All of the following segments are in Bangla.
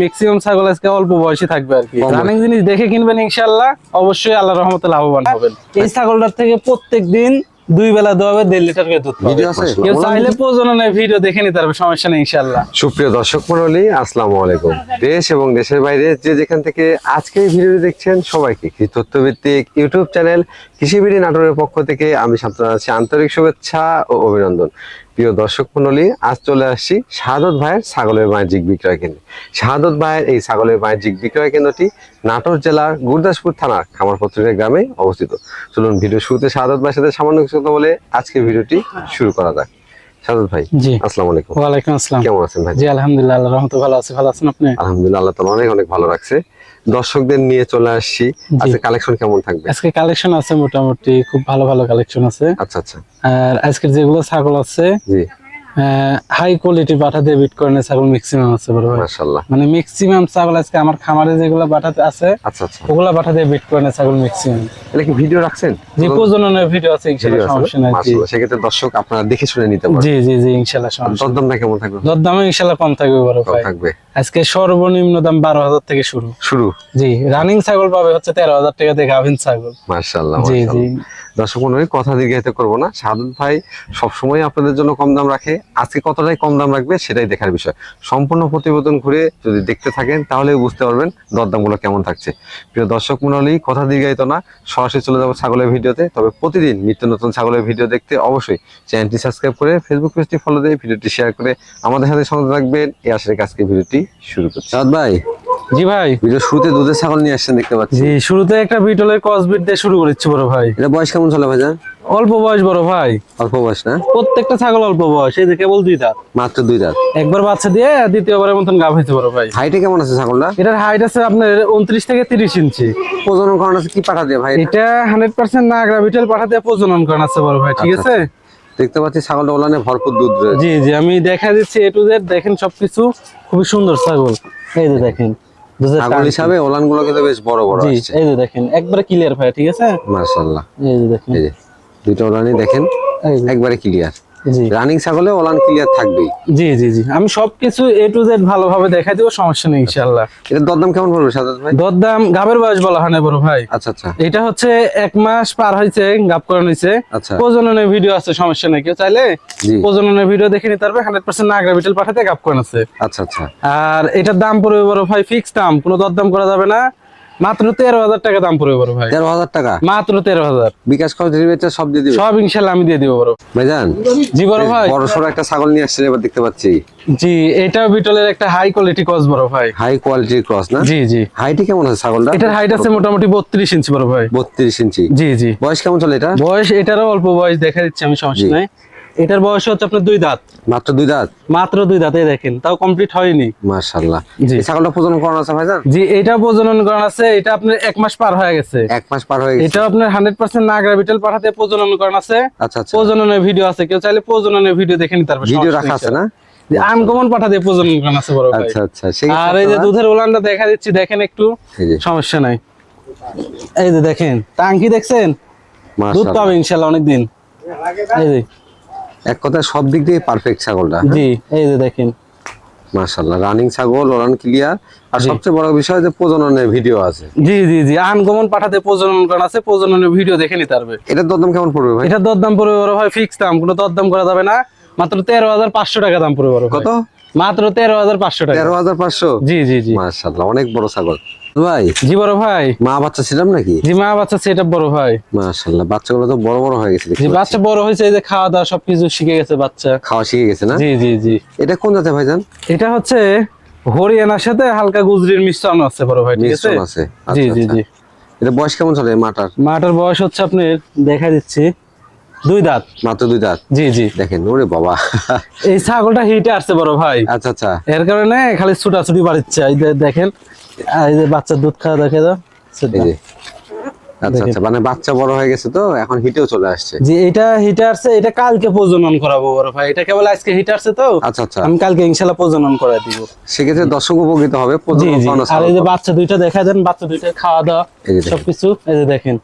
ম্যাক্সিমাম ছাগল আজকে অল্প বয়সী থাকবে আর কি। রানিং জিনিস দেখে কিনবেন ইনশাআল্লাহ। অবশ্যই আল্লাহ রহমতে লাভবান হবেন। এই ছাগলটার থেকে প্রত্যেক দিন দুই বেলা দোয়াবে দেড় লিটার করে দুধ ভিডিও আছে? কেউ চাইলে প্রজননের ভিডিও দেখে নিতে পারবে সমস্যা নেই ইনশাআল্লাহ। সুপ্রিয় দর্শক মন্ডলী আসসালামু আলাইকুম। দেশ এবং দেশের বাইরে যে যেখান থেকে আজকে এই ভিডিওটি দেখছেন সবাইকে কৃষি তথ্যভিত্তিক ইউটিউব চ্যানেল কৃষিবিড়ি নাটোরের পক্ষ থেকে আমি আছি। আন্তরিক শুভেচ্ছা ও অভিনন্দন। প্রিয় দর্শক মন্ডলী আজ চলে আসছি শাহাদত ভাইয়ের ছাগলের বাণিজ্যিক বিক্রয় কেন্দ্রে। শাহাদত ভাইয়ের এই ছাগলের বাণিজ্যিক বিক্রয় কেন্দ্রটি নাটোর জেলার গুরদাসপুর থানার খামারপত্রিকা গ্রামে অবস্থিত। চলুন ভিডিও শুরুতে শাহাদত ভাইয়ের সাথে সামান্য কিছু কথা বলে আজকে ভিডিওটি শুরু করা যাক। ভাই জি। আসসালামু আলাইকুম। ওয়ালাইকুম আসসালাম। কেমন আছেন ভাই জি আলহামদুলিল্লাহ আল্লাহ রহমতে ভালো আছে ভালো আছেন আপনি? আলহামদুলিল্লাহ আল্লাহ অনেক অনেক ভালো রাখছে। দর্শকদের নিয়ে চলে আসছি। আজকে কালেকশন কেমন থাকবে? আজকে কালেকশন আছে মোটামুটি খুব ভালো ভালো কালেকশন আছে। আচ্ছা আচ্ছা। আর আজকে যেগুলো ছাগল আছে জি। হাই কোয়ালিটি বাটা দিয়ে বিট করে ছাগল ম্যাক্সিমাম আছে বড় ভাই। মাশাআল্লাহ। মানে ম্যাক্সিমাম ছাগল আজকে আমার খামারে যেগুলো বাটাতে আছে আচ্ছা আচ্ছা। ওগুলা বাটা দিয়ে বিট করে ছাগল ম্যাক্সিমাম এটা কি ভিডিও রাখছেন? যে প্রজননের ভিডিও আছে ইনশাআল্লাহ সমস্যা নাই জি। সেক্ষেত্রে দর্শক আপনারা দেখে শুনে নিতে পারবেন। জি জি জি ইনশাআল্লাহ সমস্যা। দরদামটা কেমন থাকবে? দরদামে ইনশাআল্লাহ কম থাকবে বড় ভাই। থাকবে। আজকে সর্বনিম্ন দাম বারো হাজার থেকে শুরু। শুরু। জি রানিং ছাগল পাবে হচ্ছে তেরো হাজার টাকা থেকে গাভিন ছাগল। মাশাআল্লাহ জি জি। দর্শক মন্ডলী, কথা দীর্ঘায়িত করব না। সাদত ভাই সবসময় আপনাদের জন্য কম দাম রাখে। আজকে কতটাই কম দাম রাখবে সেটাই দেখার বিষয়। সম্পূর্ণ প্রতিবেদন ঘুরে যদি দেখতে থাকেন তাহলে বুঝতে পারবেন দরদামগুলো কেমন থাকছে। প্রিয় দর্শক মন্ডলী, কথা দীর্ঘায়িত না। সরাসরি চলে যাব ছাগলের ভিডিওতে। তবে প্রতিদিন নিত্য নতুন ছাগলের ভিডিও দেখতে অবশ্যই চ্যানেলটি সাবস্ক্রাইব করে ফেসবুক পেজটি ফলো দিয়ে ভিডিওটি শেয়ার করে আমাদের সাথে সঙ্গে রাখবেন এই আশারে আজকে ভিডিওটি শুরু করছি। সাদ ভাই জি ভাই। ভিডিও শুরুতে দুধের ছাগল নিয়ে আসছেন দেখতে পাচ্ছি। জি শুরুতে একটা বিটলের কসবিট দিয়ে শুরু করেছি বড় ভাই। এটা বয়স কেমন চলে ভাইজান অল্প বয়স বড় ভাই। অল্প বয়স না? প্রত্যেকটা ছাগল অল্প বয়স এই যে কেবল দুই দাঁত। মাত্র দুই দাঁত। একবার বাচ্চা দিয়ে দ্বিতীয়বারের মতন গাভ হয়েছে বড় ভাই। হাইটে কেমন আছে ছাগলটা? এটার হাইট আছে আপনার উনত্রিশ থেকে তিরিশ ইঞ্চি। প্রজনন করানো আছে কি পাঠা দিয়ে ভাই এটা? হান্ড্রেড পার্সেন্ট নাগরা বিটেল পাঠাতে প্রজনন করান আছে বড় ভাই ঠিক আচ্ছা, আছে? দেখতে পাচ্ছি ছাগলটা ওলানে ভরপুর দুধ রয়েছে। জি জি আমি দেখা দিচ্ছি এ টু জেড দেখেন সবকিছু। খুবই সুন্দর ছাগল। এই যে দেখেন। ছাগল হিসাবে ওলানগুলো কিন্তু বেশ বড় বড় জি এই যে দেখেন একবারে ক্লিয়ার ভাই ঠিক আছে? এই যে দেখেন। এই যে ওলানই দেখেন একবারে ক্লিয়ার রানিং ছাগলে ওলান ক্লিয়ার থাকবেই। জি জি জি। আমি সবকিছু এ টু জেড ভালোভাবে দেখাই দিব সমস্যা নেই ইনশাআল্লাহ। এটা দরদাম কেমন পড়বে সাদাত ভাই? দরদাম গাবের বয়স বলা হয় না বড় ভাই। আচ্ছা আচ্ছা। এটা হচ্ছে এক মাস পার হয়েছে গাব করানো হয়েছে। আচ্ছা। প্রজননের ভিডিও আছে সমস্যা নেই। কেউ চাইলে প্রজননের ভিডিও দেখে নিতে পারবে হান্ড্রেড পার্সেন্ট নাগরা বিটেল পাঠাতে গাব করানো আছে। আচ্ছা আচ্ছা। আর এটার দাম পড়বে বড় ভাই ফিক্স দাম কোনো দরদাম করা যাবে না। মাত্র তেরো হাজার টাকা দাম পড়বে বড় ভাই। তেরো হাজার টাকা? মাত্র তেরো হাজার। বিকাশ খরচ ডেলিভারি সব দিয়ে দিবে। সব ইনশাল্লাহ আমি দিয়ে দিব বড়। ভাইজান জি বড় ভাই। বড় সড়ো একটা ছাগল নিয়ে আসছেন এবার দেখতে পাচ্ছি। জি এটাও বিটলের একটা হাই কোয়ালিটি কস বড় ভাই। হাই কোয়ালিটির ক্রস না? জি জি। হাইটে কেমন আছে ছাগলটা? এটার হাইট আছে মোটামুটি বত্রিশ ইঞ্চি বড় ভাই। বত্রিশ ইঞ্চি জি জি। বয়স কেমন চলে এটা? বয়স এটারও অল্প বয়স দেখা দিচ্ছে আমি সমস্যা। নাই। এটার বয়স হচ্ছে আপনার দুই দাঁত। মাত্র দুই দাঁত? মাত্র দুই দাঁতে দেখেন তাও কমপ্লিট হয়নি। মাশাল্লাহ জি। ছাগলটা প্রজনন করানো আছে ভাইজান? জি এটা প্রজনন করানো আছে এটা আপনার এক মাস পার হয়ে গেছে। এক মাস পার হয়ে গেছে। এটা আপনার হান্ড্রেড পার্সেন্ট নাগরা বিটেল পাঠাতে প্রজনন করানো আছে। আচ্ছা আচ্ছা। প্রজননের ভিডিও আছে কেউ চাইলে প্রজননের ভিডিও দেখে নিতে পারবে ভিডিও রাখা আছে না? আনকমন পাঠাতে প্রজনন করানো আছে বড় ভাই। আচ্ছা আচ্ছা আর এই যে দুধের উলানটা দেখা দিচ্ছি দেখেন একটু সমস্যা নাই। এই যে দেখেন টাঙ্কি দেখছেন? দুধ মাশাআল্লাহ। পাবে ইনশাল্লাহ অনেকদিন। এই যে এক কথায় সব দিক দিয়ে পারফেক্ট ছাগলটা। জি এই যে দেখেন। মাশাআল্লাহ রানিং ছাগল ওরান ক্লিয়ার আর সবচেয়ে বড় বিষয় যে প্রজননের ভিডিও আছে। জি জি জি আনকমন পাঠাতে প্রজনন করা আছে প্রজননের ভিডিও দেখে নিতে পারবে। এটার দরদাম কেমন পড়বে ভাই? এটার দরদাম পড়বে বড় ভাই ফিক্স দাম কোনো দরদাম করা যাবে না। মাত্র তেরো হাজার পাঁচশো টাকা দাম পড়বে বড় কত? মাত্র তেরো হাজার পাঁচশো টাকা। তেরো হাজার পাঁচশো? জি জি জি। মাশাআল্লাহ অনেক বড় ছাগল। ভাই? জি বড় ভাই। মা বাচ্চা ছিলাম নাকি? জি মা বাচ্চা সেটা বড় ভাই। মাশাআল্লাহ বাচ্চাগুলো তো বড় বড় হয়ে গেছে জি বাচ্চা বড় হয়েছে এই যে খাওয়া দাওয়া সবকিছু শিখে গেছে বাচ্চা। খাওয়া শিখে গেছে না? জি জি জি। এটা কোন জাতে ভাইজান এটা হচ্ছে হরিয়ানার সাথে হালকা গুজরির মিশ্রণ আছে বড় ভাই ঠিক আছে? আছে। জি আচ্ছা, জি আচ্ছা। জি। এটা বয়স কেমন চলে মাটার? মাটার বয়স হচ্ছে আপনার দেখা দিচ্ছি দুই দাঁত। মাত্র দুই দাঁত? জি জি। দেখেন ওরে বাবা। এই ছাগলটা হিটে আসছে বড় ভাই। আচ্ছা আচ্ছা। এর কারণে খালি ছুটাছুটি বাড়িচ্ছে এই দেখেন এই যে বাচ্চার দুধ খাওয়া দেখে দাও আচ্ছা আচ্ছা মানে বাচ্চা বড় হয়ে গেছে তো এখন হিটেও চলে আসছে। জি এটা হিটে আসছে এটা কালকে প্রজনন করাবো বড় ভাই। এটা কেবল আজকে হিটে আসছে তো আচ্ছা আচ্ছা। আমি কালকে প্রজনন করে দিব। সেক্ষেত্রে দর্শক উপকৃত হবে প্রজনন আর এই যে বাচ্চা দুইটা দেখা দেন বাচ্চা দুইটা খাওয়া দাওয়া। সবকিছু। এই যে দেখেন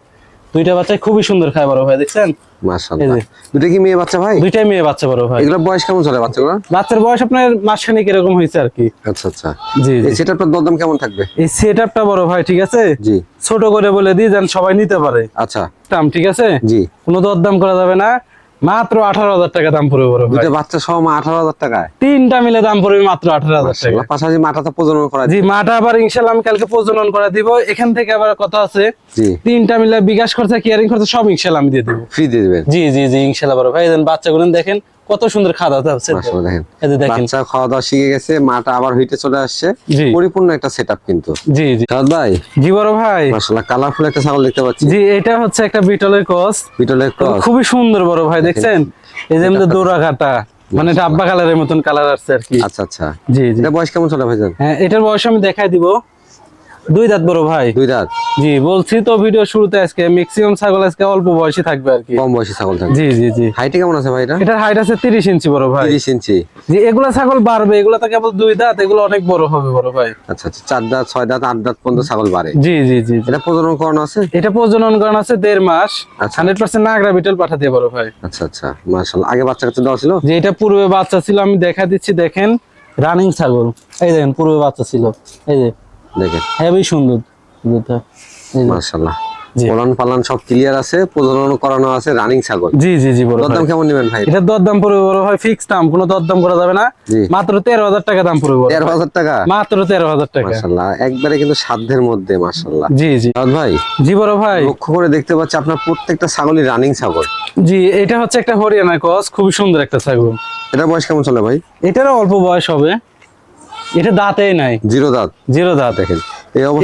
দুইটা বাচ্চা খুবই সুন্দর খায় বড় ভাই দেখছেন? মাশাআল্লাহ। দুটো কি মেয়ে বাচ্চা ভাই? দুইটাই মেয়ে বাচ্চা বড় ভাই। বয়স কেমন চলে বাচ্চাগুলো? বাচ্চার বয়স আপনার মাসখানিক এরকম হয়েছে আর কি। আচ্ছা আচ্ছা। জি এই দরদাম কেমন থাকবে? এই বড় ভাই ঠিক আছে? জি। ছোট করে বলে দিই যেন সবাই নিতে পারে। আচ্ছা। দাম ঠিক আছে? জি। কোনো দরদাম করা যাবে না। মাত্র আঠারো হাজার টাকা দাম পড়বে বড় দুটো বাচ্চা সহ মা আঠারো হাজার টাকায় তিনটা মিলে দাম পড়বে মাত্র আঠারো হাজার টাকা। পাশাপাশি মাটা তো প্রজনন করা জি মাটা আবার ইনশাল্লাহ আমি কালকে প্রজনন করা দিব। এখান থেকে আবার কথা আছে। তিনটা মিলে বিকাশ খরচা কেয়ারিং খরচা সব ইনশাল্লাহ আমি দিয়ে দেবো। ফ্রি দিয়ে দিবেন। জি জি জি ইনশাল্লাহ বড় ভাই। বাচ্চাগুলো দেখেন। কত সুন্দর খাওয়া দাওয়া হচ্ছে দেখেন। বাচ্চা খাওয়া দাওয়া শিখে গেছে মাটা আবার হইতে চলে আসছে। পরিপূর্ণ একটা সেটআপ কিন্তু। জি জি। ভাই? জি বড় ভাই। মাশাআল্লাহ কালারফুল একটা ছাগল দেখতে পাচ্ছি। জি এটা হচ্ছে একটা বিটলের কস। বিটলের ক্রস খুবই সুন্দর বড় ভাই দেখছেন? এই যে আমাদের দৌড়া কাটা মানে ডাব্বা কালারের মতন কালার আসছে আর কি। আচ্ছা আচ্ছা। জি জি। এটা বয়স কেমন চলে ভাইজান? হ্যাঁ এটার বয়স আমি দেখাই দিব। দুই দাঁত বড় ভাই? দুই দাঁত। জি বলছি তো ভিডিও শুরুতে আজকে ম্যাক্সিমাম ছাগল আজকে অল্প বয়সী থাকবে আর কি। কম বয়সী ছাগল থাকে জি জি জি। হাইটে কেমন আছে ভাই এটা? এটার হাইট আছে তিরিশ ইঞ্চি বড় ভাই। তিরিশ ইঞ্চি। জি এগুলা ছাগল বাড়বে এগুলা তো কেবল দুই দাঁত এগুলো অনেক বড় হবে বড় ভাই। আচ্ছা আচ্ছা চার দাঁত ছয় দাঁত আট দাঁত পর্যন্ত ছাগল বাড়ে। জি জি জি। এটা প্রজনন করানো আছে? এটা প্রজনন করানো আছে দেড় মাস। আচ্ছা। হান্ড্রেড পার্সেন্ট নাগরা বিটল পাঠা দিয়ে বড় ভাই। আচ্ছা আচ্ছা মাশাআল্লাহ। আগে বাচ্চা কাচ্চা দেওয়া ছিল? যে এটা পূর্বে বাচ্চা ছিল আমি দেখা দিচ্ছি দেখেন। রানিং ছাগল। এই দেখেন পূর্বে বাচ্চা ছিল। এই যে দেখেন। হেবি সুন্দর। দুধটা। মাশাআল্লাহ। পালান সব ক্লিয়ার আছে প্রজনন করানো আছে রানিং ছাগল। জি জি জি বড় দরদাম কেমন নেবেন ভাই? দরদাম পড়বে বড় ভাই ফিক্স দাম কোনো দরদাম করা যাবে না। মাত্র তেরো হাজার টাকা দাম পড়বে বড় তেরো হাজার টাকা? মাত্র তেরো হাজার টাকা। মাশাআল্লাহ। একবারে কিন্তু সাধ্যের মধ্যে মাশাআল্লাহ। জি জি। ভাই জি বড় ভাই। লক্ষ্য করে দেখতে পাচ্ছি আপনার প্রত্যেকটা ছাগলই রানিং ছাগল। জি এটা হচ্ছে একটা হরিয়ানা ক্রস খুবই সুন্দর একটা ছাগল। এটা বয়স কেমন চলে ভাই? এটারও অল্প বয়স হবে। এটা দাঁতেই নাই। জিরো দাঁত। জিরো দাঁত। দেখেন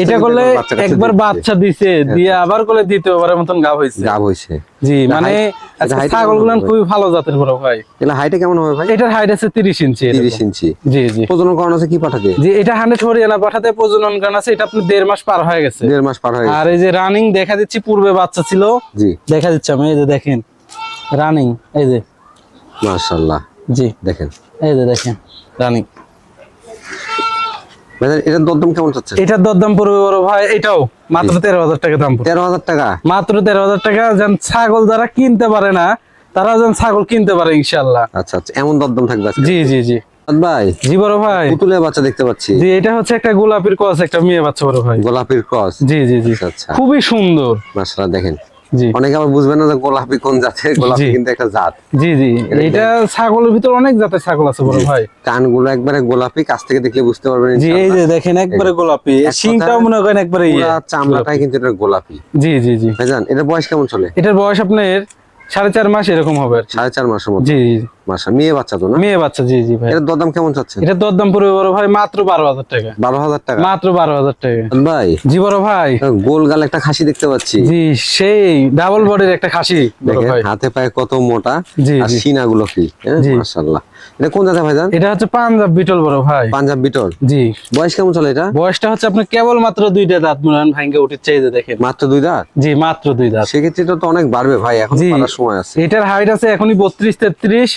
এটা করলে একবার বাচ্চা দিছে দিয়ে আবার করলে দ্বিতীয়বারের মতন গাব হয়েছে গাব হয়েছে জি মানে height- এটা আজকে height কেমন ছাগল গুলান হবে? খুবই ভালো জাতের বড় ভাই। এটা হাইটে কেমন হবে ভাই? এটার হাইট আছে তিরিশ ইঞ্চি এরকম। তিরিশ ইঞ্চি। জি জি। প্রজনন আছে কি পাঠাতে? জি এটা হরিয়ানা পাঠাতে প্রজনন আছে এটা আপনি দেড় মাস পার হয়ে গেছে। দেড় মাস পার হয়ে গেছে। আর এই যে রানিং দেখা দিচ্ছি পূর্বে বাচ্চা ছিল। জি। দেখা দিচ্ছে আমি এই যে দেখেন রানিং এই যে। মাশাআল্লাহ। জি। দেখেন। এই যে দেখেন রানিং এটার দরদাম কেমন চাচ্ছে এটার দরদাম পড়বে বড় ভাই এটাও মাত্র তেরো হাজার টাকা দাম তেরো হাজার টাকা? মাত্র তেরো হাজার টাকা যেন ছাগল যারা কিনতে পারে না তারা যেন ছাগল কিনতে পারে ইনশাল্লাহ আচ্ছা আচ্ছা এমন দরদাম থাকবে জি জি জি। ভাই জি বড় ভাই। পুতুলের বাচ্চা দেখতে পাচ্ছি। জি এটা হচ্ছে একটা গোলাপির কস একটা মেয়ে বাচ্চা বড় ভাই। গোলাপির ক্রস? জি জি জি। আচ্ছা আচ্ছা। খুবই সুন্দর। মাশাআল্লাহ দেখেন। অনেকে আবার বুঝবে না যে গোলাপি কোন জাতের গোলাপি কিন্তু একটা জাত। জি জি। এটা ছাগলের ভিতর অনেক জাতের ছাগল আছে বড় ভাই। কানগুলো একবারে গোলাপি কাছ থেকে দেখলে বুঝতে পারবেন জি এই যে দেখেন একবারে গোলাপি। শিংটাও মনে করেন একবারে ইয়ে চামড়াটাই কিন্তু এটা গোলাপি। জি জি জি। ভাইজান এটা বয়স কেমন চলে? এটার বয়স আপনার সাড়ে চার মাস এরকম হবে। সাড়ে চার মাসের মতো। জি জি। মাসা মেয়ে বাচ্চা তো না? মেয়ে বাচ্চা জি জি ভাই। দরদাম কেমন চাচ্ছেন? এটা দরদাম বড় ভাই মাত্র বারো হাজার টাকা। বারো হাজার টাকা? মাত্র বারো হাজার টাকা। ভাই। জি বড় ভাই। গোল গাল একটা খাসি দেখতে পাচ্ছি। জি সেই ডাবল বডির একটা খাসি দেখেন হাতে পায়ে কত মোটা আর জি। সিনা গুলো কি? হ্যাঁ, মাশাআল্লাহ। এটা কোন জায়গা ভাইজান এটা হচ্ছে পাঞ্জাব বিটল বড় ভাই। পাঞ্জাব বিটল? জি। বয়স কেমন চলে এটা? বয়সটা হচ্ছে আপনার কেবল মাত্র দুইটা দাঁত মনে হয় ভাঙ্গে উঠেছে এই যে দেখেন। মাত্র দুই দাঁত? জি মাত্র দুই দাঁত। সেক্ষেত্রে তো অনেক বাড়বে ভাই এখন। সময় আছে। এটার হাইট আছে এখনই বত্রিশ তেত্রিশ।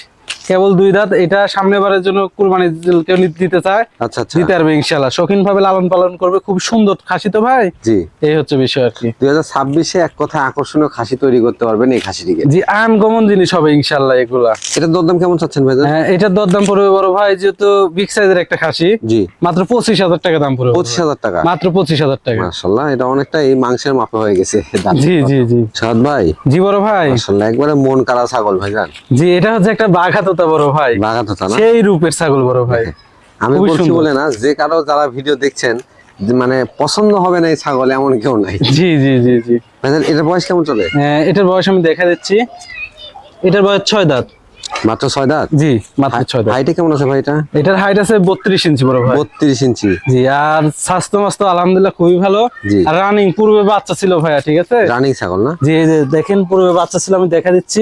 কেবল দুই দাঁত এটা সামনে বারের জন্য কুরবানি কেউ দিতে চায়। আচ্ছা আচ্ছা। দিতে পারবে ইনশাল্লাহ শৌখিন ভাবে লালন পালন করবে। খুব সুন্দর খাসি তো ভাই? জি। এই হচ্ছে বিষয় আর কি। দুই হাজার ছাব্বিশে এক কথা আকর্ষণীয় খাসি তৈরি করতে পারবেন এই খাসিটিকে। জি আনকমন জিনিস হবে ইনশাল্লাহ এগুলা। এটার দরদাম কেমন চাচ্ছেন ভাইজান হ্যাঁ এটার দরদাম পড়বে বড় ভাই যেহেতু বিগ সাইজের একটা খাসি জি। মাত্র পঁচিশ হাজার টাকা দাম পড়বে পঁচিশ হাজার টাকা। মাত্র পঁচিশ হাজার টাকা। মাশাল্লাহ এটা অনেকটা এই মাংসের মাপে হয়ে গেছে জি জি জি। সাদ ভাই। জি বড় ভাই। মাশাল্লাহ একবারে মন কারা ছাগল ভাইজান জি এটা হচ্ছে একটা বড় ভাই। না? সেই রূপের ছাগল বড় ভাই। আমি বলছি বলে না যে কারও যারা ভিডিও দেখছেন মানে পছন্দ হবে না এই ছাগল এমন কেউ নাই। জি জি জি জি। ভাইজান এটা বয়স কেমন চলে? হ্যাঁ, এটার বয়স আমি দেখা দিচ্ছি। এটার বয়স ছয় দাঁত। মাত্র ছয় দাঁত? জি মাত্র ছয় দাঁত। হাইটে কেমন আছে ভাই এটা? এটার হাইট আছে বত্রিশ ইঞ্চি বড় ভাই। বত্রিশ ইঞ্চি জি আর স্বাস্থ্য মাস্ত আলহামদুলিল্লাহ খুবই ভালো। জি। আর রানিং পূর্বে বাচ্চা ছিল ভাইয়া ঠিক আছে? রানিং ছাগল না? জি যে দেখেন পূর্বে বাচ্চা ছিল আমি দেখা দিচ্ছি।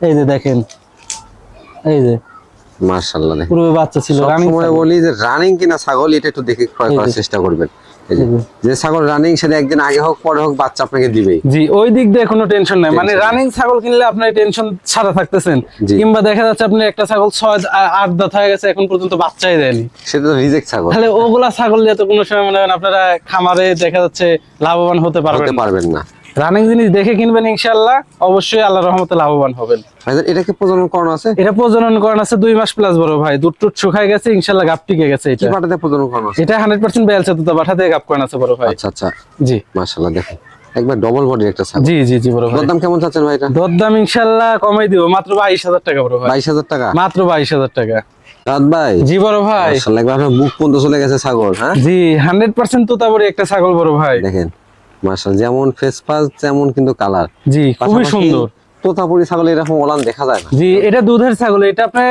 এই যে দেখেন এই যে দেখেন। পূর্বে বাচ্চা ছিল রানিং সময় বলি যে রানিং কিনা ছাগল এটা একটু দেখে ক্রয় করার চেষ্টা করবেন। যে, ছাগল রানিং সেটা একদিন আগে হোক পরে হোক বাচ্চা আপনাকে দিবেই। জি ওই দিক দিয়ে কোনো টেনশন নাই। মানে রানিং ছাগল কিনলে আপনার টেনশন ছাড়া থাকতেছেন। কিংবা দেখা যাচ্ছে আপনি একটা ছাগল ছয় আট দাঁত হয়ে গেছে এখন পর্যন্ত বাচ্চাই দেয়নি। সেটা তো রিজেক্ট ছাগল। তাহলে ওগুলা ছাগল দিয়ে তো কোনো সময় মনে করেন আপনারা খামারে দেখা যাচ্ছে লাভবান হতে। পারবেন না। রানিং জিনিস দেখে কিনবেন ইনশাল্লাহ অবশ্যই আল্লাহ রহমতে লাভবান হবেন। এটা কি প্রজনন করানো আছে? এটা প্রজনন করান আছে দুই মাস প্লাস বড় ভাই দুধ টুট শুকায় গেছে ইনশাল্লাহ গাপ টিকে গেছে এটা। প্রজনন করানো আছে? এটা হান্ড্রেড পার্সেন্ট বেলছে তো পাঠা গাপ করান আছে বড় ভাই। আচ্ছা আচ্ছা। জি। মাশাআল্লাহ দেখেন। একবার ডবল বডি একটা ছাগল। জি জি জি বড় ভাই। কেমন চাচ্ছেন ভাই এটা? ইনশাল্লাহ কমাই দিব মাত্র বাইশ হাজার টাকা বড় ভাই। বাইশ হাজার টাকা? মাত্র বাইশ হাজার টাকা। রাত ভাই। জি বড় ভাই। মাশাআল্লাহ একবার আপনার পর্যন্ত চলে গেছে ছাগল হ্যাঁ? জি হান্ড্রেড পার্সেন্ট তোতাবড়ি একটা ছাগল বড় ভাই। দেখেন। মাশাআল্লাহ যেমন ফেস পাস তেমন কিন্তু কালার জি খুবই সুন্দর। তোতাপুরি ছাগল এরকম ওলান দেখা যায় না। জি এটা দুধের ছাগল এটা আপনি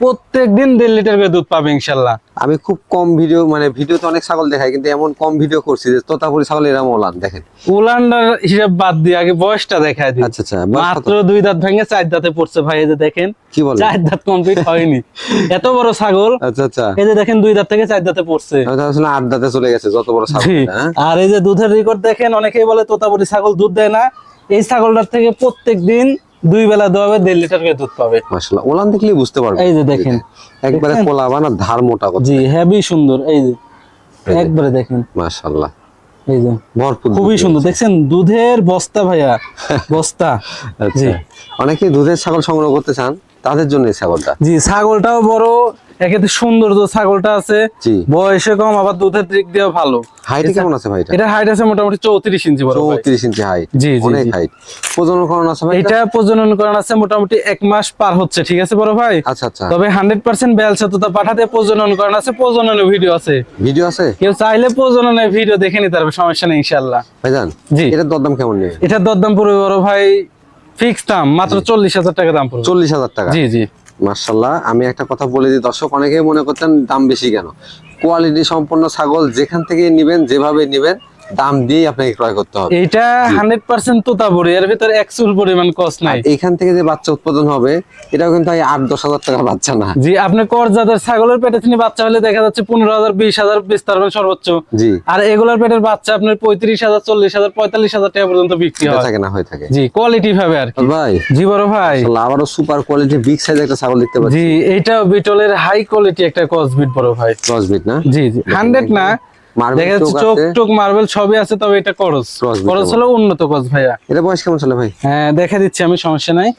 প্রত্যেকদিন দেড় লিটার করে দুধ পাবে ইনশাল্লাহ আমি খুব কম ভিডিও মানে ভিডিওতে অনেক ছাগল দেখাই কিন্তু এমন কম ভিডিও করছি যে তোতাপুরি ছাগল এরকম ওলান দেখেন। উলান্ডার হিসাব বাদ দিয়ে আগে বয়সটা দেখায় দিই। আচ্ছা আচ্ছা মাত্র দুই দাঁত ভেঙে চার দাঁতে পড়ছে ভাই এই যে দেখেন। কি বলেন চার দাঁত কমপ্লিট হয়নি। এত বড় ছাগল আচ্ছা আচ্ছা। এই যে দেখেন দুই দাঁত থেকে চার দাঁতে পড়ছে। ভাবছিলাম আট দাঁতে চলে গেছে যত বড় ছাগল হ্যাঁ? আর এই যে দুধের রেকর্ড দেখেন অনেকেই বলে তোতাপুরি ছাগল দুধ দেয় না। এই ছাগলটার থেকে প্রত্যেক দিন দুই বেলা দোয়াবে দেড় লিটার করে দুধ পাবে। মাশাআল্লাহ ওলান দেখলে বুঝতে পারবে এই যে দেখেন একবারে পোলা বানা ধার মোটা কথা। জি হেভি সুন্দর এই যে। একবারে দেখেন। মাশাআল্লাহ। এই যে ভরপুর খুবই সুন্দর। দেখছেন দুধের বস্তা ভাইয়া বস্তা। আচ্ছা। অনেকে দুধের ছাগল সংগ্রহ করতে চান তাদের জন্য এই ছাগলটা। জি ছাগলটাও বড় এক্ষেত্রে সুন্দর তো ছাগলটা আছে। বয়সে কম আবার দুধের দিক দিয়েও ভালো। হাইট কেমন আছে ভাই এটা? হাইট আছে মোটামুটি চৌত্রিশ ইঞ্চি বড় চৌত্রিশ ইঞ্চি হাইট জি, অনেক হাইট প্রজনন করানো আছে ভাই এটা? প্রজনন করান আছে মোটামুটি এক মাস পার হচ্ছে ঠিক আছে বড় ভাই? আচ্ছা আচ্ছা। তবে হান্ড্রেড পার্সেন্ট বেল সততা পাঠাতে প্রজনন করান আছে প্রজননের ভিডিও আছে। ভিডিও আছে? কেউ চাইলে প্রজননের ভিডিও দেখে নিতে পারবে সমস্যা নেই ইনশাল্লাহ ভাইজান জি। এটার দরদাম কেমন নেবে? এটার দরদাম পড়বে বড় ভাই ফিক্স দাম মাত্র চল্লিশ হাজার টাকা দাম পড়বে। চল্লিশ হাজার টাকা। জি জি। মার্শাল্লাহ আমি একটা কথা বলে দিই, দর্শক অনেকেই মনে করতেন দাম বেশি কেন? কোয়ালিটি সম্পন্ন ছাগল যেখান থেকে নেবেন, যেভাবে নিবেন দাম দিয়েই আপনাকে ক্রয় করতে হবে। এইটা হান্ড্রেড পার্সেন্ট তোতাপুরি। এর ভিতরে এক চুল পরিমাণ কস নাই। আর এইখান থেকে যে বাচ্চা উৎপাদন হবে এটাও কিন্তু আট দশ হাজার টাকার বাচ্চা না। জি আপনি করজাতের ছাগলের পেটে তিনি বাচ্চা হলে দেখা যাচ্ছে পনেরো হাজার বিশ হাজার বিস্তার সর্বোচ্চ। জি। আর এগুলোর পেটের বাচ্চা আপনার পঁয়ত্রিশ হাজার চল্লিশ হাজার পঁয়তাল্লিশ হাজার টাকা পর্যন্ত বিক্রি এটা হয়। থাকে না হয়ে থাকে। জি কোয়ালিটি ভাবে আর কি। ভাই জি বড় ভাই। আবারও সুপার কোয়ালিটি বিগ সাইজ একটা ছাগল দেখতে পাচ্ছি। জি এইটাও বিটলের হাই কোয়ালিটি একটা কসবিট বড় ভাই। ক্রসবিট না? জি জি হান্ড্রেড না দেখা যাচ্ছে চোখ চোখ টোক মার্বেল সবই আছে তবে এটা করস করস হলো উন্নত কস ভাইয়া। এটা বয়স কেমন চলে ভাই? হ্যাঁ দেখা দিচ্ছি আমি সমস্যা নাই।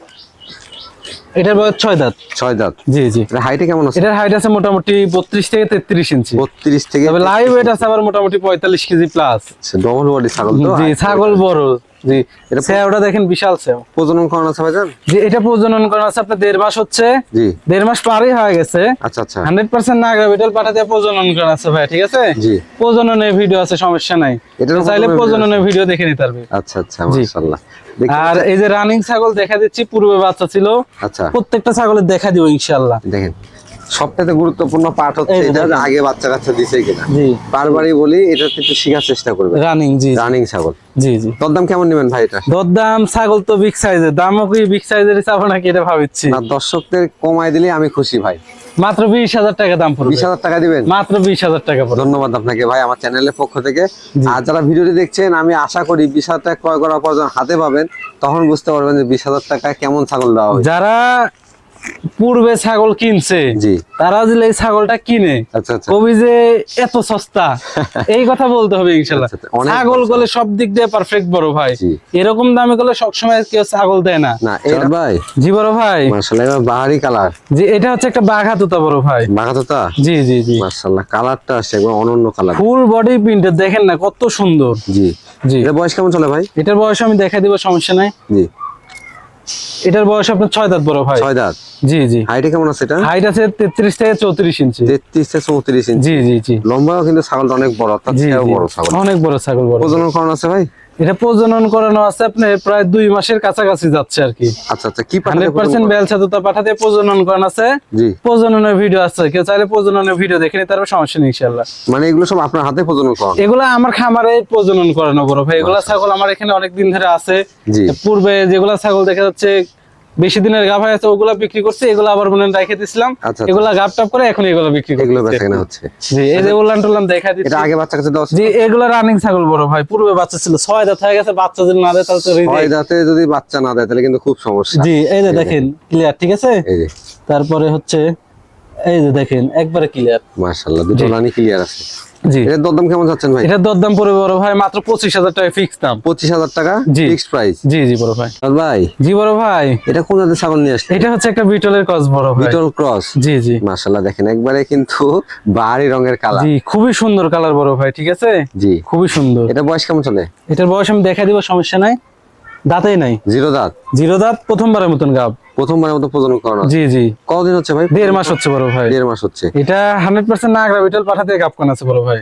এটার বয়স ছয় দাঁত। ছয় দাঁত। জি জি। হাইটে কেমন আছে? এটার হাইট আছে মোটামুটি বত্রিশ থেকে তেত্রিশ ইঞ্চি বত্রিশ থেকে লাইভ ওয়েট আছে আবার মোটামুটি পঁয়তাল্লিশ কেজি প্লাস ডবল বডি ছাগল জি ছাগল বড়। জি এটা দেখেন বিশাল প্রজনন আছে ভাইজান? জি এটা প্রজনন আছে আপনার দেড় মাস হচ্ছে। জি। দেড় মাস পারই হয়ে গেছে। আচ্ছা আচ্ছা। হান্ড্রেড পার্সেন্ট নাগরা বিটল পাঠাতে প্রজনন আছে ভাই ঠিক আছে? জি। প্রজননের ভিডিও আছে সমস্যা নাই। এটারও চাইলে প্রজননের ভিডিও দেখে নিতে পারবে। আচ্ছা আচ্ছা মাশাআল্লাহ। আর এই যে রানিং ছাগল দেখা দিচ্ছি পূর্বে বাচ্চা ছিল। আচ্ছা। প্রত্যেকটা ছাগলের দেখা দিব ইনশাল্লাহ দেখেন। সবথেকে গুরুত্বপূর্ণ পার্ট হচ্ছে এটা আগে বাচ্চা কাচ্চা দিছে কিনা। জি। বারবারই বলি এটা একটু শেখার চেষ্টা করবে রানিং জি রানিং ছাগল। জি জি। তোর দাম কেমন নেবেন ভাই এটা? দরদাম ছাগল তো বিগ সাইজের দামও কি বিগ সাইজের চাবো নাকি এটা ভাবিচ্ছি? না দর্শকদের কমায় দিলে আমি খুশি ভাই। মাত্র বিশ হাজার টাকা দাম পড়বে। বিশ হাজার টাকা দিবেন? মাত্র বিশ হাজার টাকা পড়বে। ধন্যবাদ আপনাকে ভাই আমার চ্যানেলের পক্ষ থেকে। আর যারা ভিডিওটি দেখছেন আমি আশা করি বিশ হাজার টাকা ক্রয় করার পর যখন হাতে পাবেন তখন বুঝতে পারবেন যে বিশ হাজার টাকায় কেমন ছাগল দেওয়া যারা পূর্বে ছাগল কিনছে। তারা যদি এই ছাগলটা কিনে আচ্ছা আচ্ছা। কবি যে এত সস্তা এই কথা বলতে হবে ইনশাল্লাহ। আচ্ছা, ছাগল গলে সব দিক দিয়ে পারফেক্ট বড় ভাই। এরকম দামে গেলে সবসময় কেউ ছাগল দেয় না। ভাই। জি বড় ভাই। বাহারি কালার। জি এটা হচ্ছে একটা বাঘা তোতা বড় ভাই। বাঘাতোতা? জি জি জি। মার্শাল্লাহ কালারটা আসছে একবার অনন্য কালার। ফুল বডি প্রিন্টের দেখেন না কত সুন্দর। জি। জি। এটা বয়স কেমন চলে ভাই? এটার বয়স আমি দেখা দিব সমস্যা নাই। জি। এটার বয়স আপনার ছয় দাঁত বড় ভাই। ছয় দাঁত। জি জি। হাইট কেমন আছে এটা? হাইট আছে তেত্রিশ থেকে চৌত্রিশ ইঞ্চি। তেত্রিশ থেকে চৌত্রিশ ইঞ্চি। জি জি জি। লম্বাও কিন্তু ছাগলটা অনেক বড় চেয়েও বড় ছাগল। অনেক বড় ছাগল বড়। প্রজনন করানো আছে ভাই? এটা প্রজনন করানো আছে আপনি প্রায় দুই মাসের কাছাকাছি যাচ্ছে আর কি। আচ্ছা আচ্ছা কি পাঠাতে হান্ড্রেড পার্সেন্ট বেল সাদুতা পাঠাতে প্রজনন করানো আছে। প্রজননের ভিডিও আছে কেউ চাইলে প্রজননের ভিডিও দেখে নিতে পারবে সমস্যা নেই ইনশাল্লাহ মানে এগুলো সব আপনার হাতে প্রজনন করানো? এগুলা আমার খামারে প্রজনন করানো বড় ভাই। এগুলা ছাগল আমার এখানে অনেক দিন ধরে আছে। পূর্বে যেগুলা ছাগল দেখা যাচ্ছে বেশি দিনের গাভ আছে ওগুলা বিক্রি করছে এগুলো আবার মনে রেখে দিছিলাম। আচ্ছা, এগুলা গাভ টাপ করে এখন এগুলো বিক্রি এগুলো করছে বেচা কেনা হচ্ছে। জি এই যে উলান টুলান দেখা দিচ্ছি। এটা আগে বাচ্চা কাছে দেওয়া ছিল? জি এগুলো রানিং ছাগল বড় ভাই পূর্বে বাচ্চা ছিল। ছয় দাঁত হয়ে গেছে বাচ্চা যদি না দেয় তাহলে তো reject। দাঁতে যদি বাচ্চা না দেয় তাহলে কিন্তু খুব সমস্যা। জি এই যে দেখেন ক্লিয়ার ঠিক আছে? এই যে। তারপরে হচ্ছে এই যে দেখেন একবারে ক্লিয়ার মার্শাল্লাহ দুটো লানি ক্লিয়ার আছে। জি। দরদাম কেমন যাচ্ছেন ভাই? এটার দরদাম পড়বে বড় ভাই মাত্র পঁচিশ হাজার টাকা ফিক্স দাম। টাকা জি। প্রাইস জি জি বড় ভাই। ভাই। জি বড় ভাই। এটা কোন জাতের ছাগল নিয়ে আসলে এটা হচ্ছে একটা বিটলের কস বড় ভাই। বিটল ক্রস জি জি। মাশাল্লাহ দেখেন একবারে কিন্তু বাহারি রঙের কালার। জি খুবই সুন্দর কালার বড় ভাই ঠিক আছে? জি। খুবই সুন্দর। এটা বয়স কেমন চলে? এটার বয়স আমি দেখা দিব সমস্যা নাই। দাঁতেই নাই। জিরো দাঁত? জিরো দাঁত প্রথমবারের মতন গাব। প্রথমবারের মতো প্রজনন করানো জি জি। কতদিন হচ্ছে ভাই? দেড় মাস হচ্ছে বড় ভাই। দেড় মাস হচ্ছে। এটা হান্ড্রেড পার্সেন্ট নাগরা বিটল পাঠাতে গাপকান আছে বড় ভাই।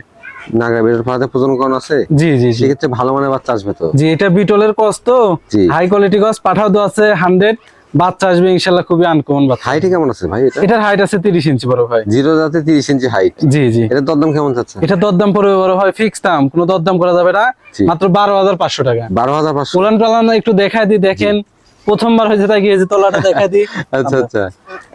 নাগরা বেড়ের ফাড়াতে প্রজনন করানো আছে? জি জি সেক্ষেত্রে ভালো মানের বাচ্চা আসবে তো? জি এটা বিটলের কস তো। হাই কোয়ালিটি কস পাঠাও তো আছে হান্ড্রেড বাচ্চা আসবে ইনশাল্লাহ খুবই আনকমন বাচ্চা। হাইটে কেমন আছে ভাই এটা? এটার হাইট আছে তিরিশ ইঞ্চি বড় ভাই। জিরো দাঁতে তিরিশ ইঞ্চি হাইট জি জি। এটা দরদাম কেমন যাচ্ছে এটা দরদাম পড়বে বড় ভাই ফিক্স দাম। কোনো দরদাম করা যাবে না। মাত্র বারো হাজার পাঁচশো টাকা। বারো হাজার পাঁচশো। উলান পালান একটু দেখাই দিই দেখেন। প্রথমবার হয়েছে তাই গিয়েছে তলাটা দেখাই দিই? আচ্ছা আচ্ছা।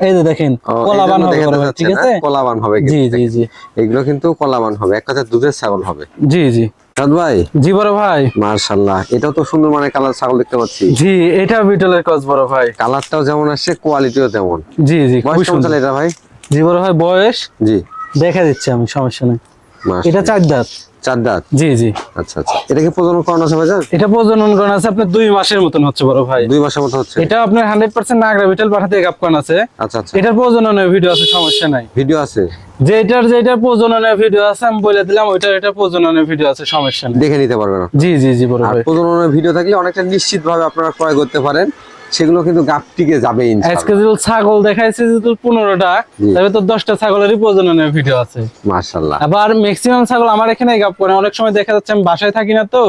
এই যে দেখেন কলাবান হবে ঠিক আছে? কলাবান হবে জি। জি জি। এগুলো কিন্তু কলাবান হবে এক কথায় দুধের ছাগল হবে। জি জি। রাত ভাই? জি বড় ভাই। মার্শাল্লাহ এটাও তো সুন্দর মানে কালার ছাগল দেখতে পাচ্ছি। জি এটা বিটলের কস বড় ভাই। কালারটাও যেমন আসছে কোয়ালিটিও তেমন। জি জি কেমন সুন্দর। এটা ভাই? জি বড় ভাই বয়স? জি। দেখা দিচ্ছে আমি সমস্যা নেই। এটা চার দাঁত। চার দাঁত? জি জি। আচ্ছা আচ্ছা। এটা কি প্রজনন করানো আছে ভাইজান? এটা প্রজনন করান আছে আপনার দুই মাসের মতন হচ্ছে বড় ভাই। দুই মাসের মতো হচ্ছে? এটা আপনার হান্ড্রেড পার্সেন্ট নাগরা বিটল পাঠাতে গাপ কান আছে। আচ্ছা আচ্ছা। এটার প্রজননের ভিডিও আছে সমস্যা নাই। ভিডিও আছে? যেটার যেটার প্রজননের ভিডিও আছে আমি বলে দিলাম ওইটার এটা প্রজননের ভিডিও আছে সমস্যা নেই। দেখে নিতে পারবেন। জি জি জি বড় ভাই। প্রজননের ভিডিও থাকলে অনেকটা নিশ্চিত ভাবে আপনারা ক্রয় করতে পারেন। সেগুলো কিন্তু গাপটিকে যাবে আজকে যে ছাগল দেখাইছে যে পনেরোটা। তবে তো দশটা ছাগলেরই প্রজননের ভিডিও আছে। মাশাআল্লাহ। আবার ম্যাক্সিমাম ছাগল আমার এখানে গাপ করে অনেক সময় দেখা যাচ্ছে আমি বাসায় থাকি না তো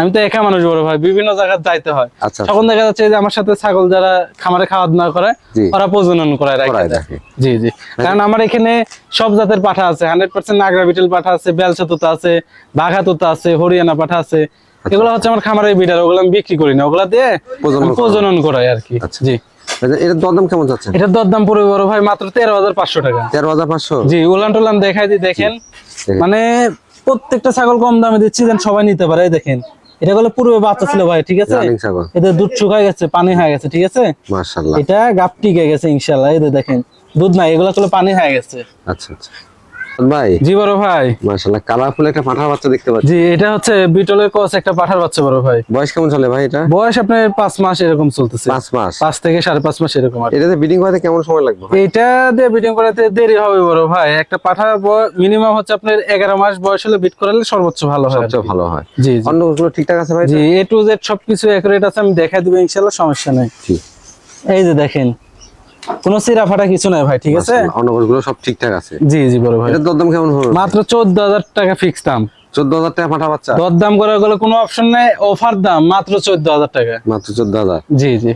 আমি তো একা মানুষ বড় ভাই বিভিন্ন জায়গায় যাইতে হয়। আচ্ছা তখন দেখা যাচ্ছে যে আমার সাথে ছাগল যারা খামারে খাওয়া দাওয়া করে ওরা প্রজনন করায় রাখে। রাখে। জি জি। কারণ আমার এখানে সব জাতের পাঠা আছে হান্ড্রেড পার্সেন্ট নাগরা বিটেল পাঠা আছে বেলসা তোতা আছে বাঘা তোতা আছে হরিয়ানা পাঠা আছে। এগুলো হচ্ছে আমার খামারের বিডার ওগুলো আমি বিক্রি করি না। ওগুলা দিয়ে প্রজনন করাই আর কি। আচ্ছা। জি। আচ্ছা, এটার দরদাম কেমন যাচ্ছে? এটার দরদাম পড়বে বড় ভাই মাত্র তেরো হাজার পাঁচশো টাকা। তেরো হাজার পাঁচশো? জি উলান টুলান দেখাই দিই দেখেন। মানে প্রত্যেকটা ছাগল কম দামে দিচ্ছি যেন সবাই নিতে পারে দেখেন। এটা গুলো পূর্বে বাচ্চা ছিল ভাই ঠিক আছে? এদের দুধ শুকায় গেছে পানি হয়ে গেছে ঠিক আছে? মাশাআল্লাহ। এটা গাপ টিকে গেছে ইনশাল্লাহ এই যে দেখেন। দুধ নাই এগুলো গুলো পানি হয়ে গেছে। আচ্ছা আচ্ছা। ভাই? জি বড় ভাই। মাশাআল্লাহ কালারফুল একটা পাঠার বাচ্চা দেখতে পাচ্ছি। জি এটা হচ্ছে বিটলের কস একটা পাঠার বাচ্চা বড় ভাই। বয়স কেমন চলে ভাই এটা? বয়স আপনার পাঁচ মাস এরকম চলতেছে। পাঁচ মাস। পাঁচ থেকে সাড়ে পাঁচ মাস এরকম আর। এটাতে বিডিং করতে কেমন সময় লাগবে? এইটা দিয়ে বিডিং করাতে দেরি হবে বড় ভাই। একটা পাঠা মিনিমাম হচ্ছে আপনার এগারো মাস বয়স হলে বিট করালে সর্বোচ্চ ভালো হয় সবচেয়ে ভালো হয়। জি জি। অন্য ঠিকঠাক আছে ভাই? জি এ টু জেড সবকিছু একুরেট আছে আমি দেখাই দিব ইনশাল্লাহ সমস্যা নেই। জি। এই যে দেখেন কোনো সিরা ফাটা কিছু নাই ভাই ঠিক আছে? মাশাআল্লাহ, গুলো সব ঠিকঠাক আছে। জি জি বড় ভাই। এটার দরদাম কেমন হবে? মাত্র চোদ্দ হাজার টাকা ফিক্স দাম। চোদ্দ হাজার টাকা পাঠা বাচ্চা? দরদাম করার গেলে কোনো অপশন নেই অফার দাম মাত্র চোদ্দ হাজার টাকা। মাত্র চোদ্দ হাজার জি জি।